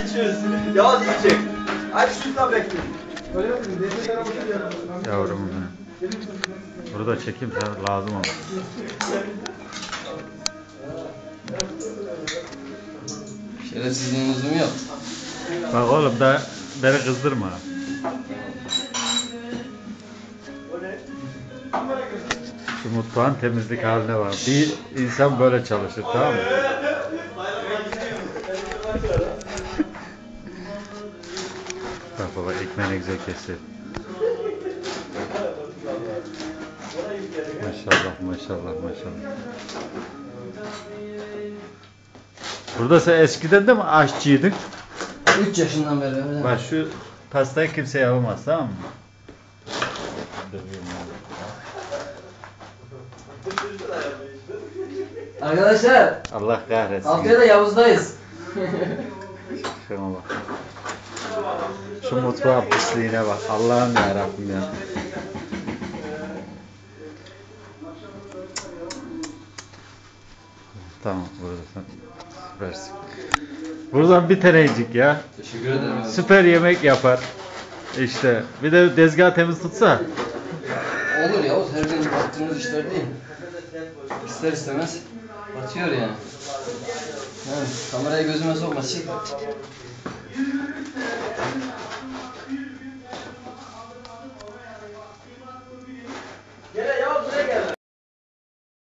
İçiyoruz. Yavaş içecek. Aç şuradan bekleyin. Yavrum benim. Burada çekim sana lazım ama. Şerefsizliğin lüzumu yok. Bak oğlum da beni kızdırma. Şu mutfağın temizlik haline bak. Bir insan böyle çalışır tamam mı? Bak baba ekmeğini güzel kesti. Maşallah maşallah maşallah. Burada sen eskiden de mi aşçıydın? 3 yaşından beri öyle. Bak şu pastayı kimse yapamaz tamam mı? Arkadaşlar. Allah kahretsin. haftaya da Yavuz'dayız. Şuna bak. Şu mutfağın pisliğine bak. Allah'ım ya Rabbim ya. Tamam burada sen süpersin. Buradan bir tanecik ya. Teşekkür ederim. abi. Süper yemek yapar. İşte bir de tezgah temiz tutsa. Olur Yavuz her gün yaptığımız işler değil. İster istemez batıyor yani. Yani kamerayı gözüme sokma çık.